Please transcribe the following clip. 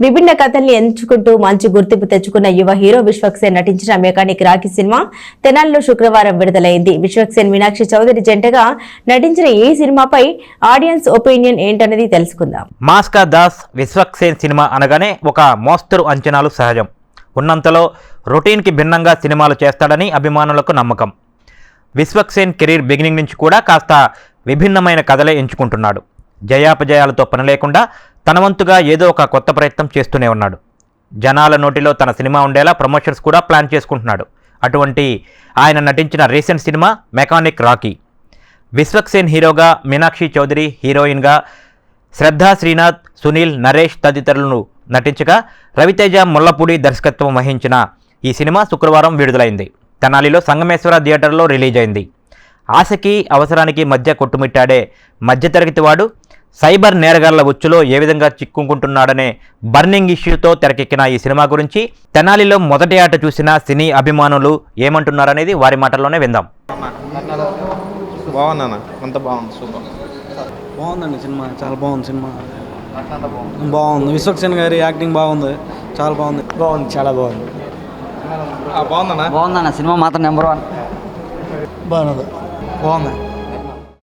విభిన్న కథల్ని ఎంచుకుంటూ మంచి గుర్తింపు తెచ్చుకున్న యువ హీరో విశ్వక్సేన్ నటించిన మెకానిక్ రాఖీ సినిమా తెనాలిలో శుక్రవారం విడుదలైంది. విశ్వక్సేన్ మీనాక్షి చౌదరి జంటగా నటించిన ఈ సినిమాపై ఆడియన్స్ ఒపీనియన్ ఏంటనేది తెలుసుకుందాం. మాస్కా దాస్ విశ్వక్సేన్ సినిమా అనగానే ఒక మోస్తరు అంచనాలు సహజం. ఉన్నంతలో రొటీన్కి భిన్నంగా సినిమాలు చేస్తాడని అభిమానులకు నమ్మకం. విశ్వక్సేన్ కెరీర్ బిగినింగ్ నుంచి కూడా కాస్త విభిన్నమైన కథలే ఎంచుకుంటున్నాడు. జయాపజయాలతో పని లేకుండా తనవంతుగా ఏదో ఒక కొత్త ప్రయత్నం చేస్తూనే ఉన్నాడు. జనాల నోటిలో తన సినిమా ఉండేలా ప్రమోషన్స్ కూడా ప్లాన్ చేసుకుంటున్నాడు. అటువంటి ఆయన నటించిన recent cinema mechanic Rocky. Vishwaksen హీరోగా మీనాక్షి చౌదరి హీరోయిన్గా శ్రద్ధా శ్రీనాథ్ సునీల్ నరేష్ తదితరులను నటించగా రవితేజ ముల్లపూడి దర్శకత్వం వహించిన ఈ సినిమా శుక్రవారం విడుదలైంది. తెనాలిలో సంగమేశ్వర థియేటర్లో రిలీజ్ అయింది ఆశకి అవసరానికి మధ్య కొట్టుమిట్టాడే మధ్యతరగతి వాడు సైబర్ నేరగాళ్ళ ఉచ్చులో ఏ విధంగా చిక్కుకుంటున్నాడనే బర్నింగ్ ఇష్యూతో తెరకెక్కిన ఈ సినిమా గురించి తెనాలిలో మొదటి ఆట చూసిన సినీ అభిమానులు ఏమంటున్నారనేది వారి మాటల్లోనే విందాం. అంత బాగుంది. సూపర్. బాగుందండి సినిమా. చాలా బాగుంది సినిమా. బాగుంది. విశ్వక్సేన్ గారి యాక్టింగ్ బాగుంది. చాలా బాగుంది. బాగుంది. చాలా బాగుంది. బాగుందన్న? బాగుందన్న. సినిమా మాత్రం నెంబర్ వన్. బాగున్నది బాగుంది.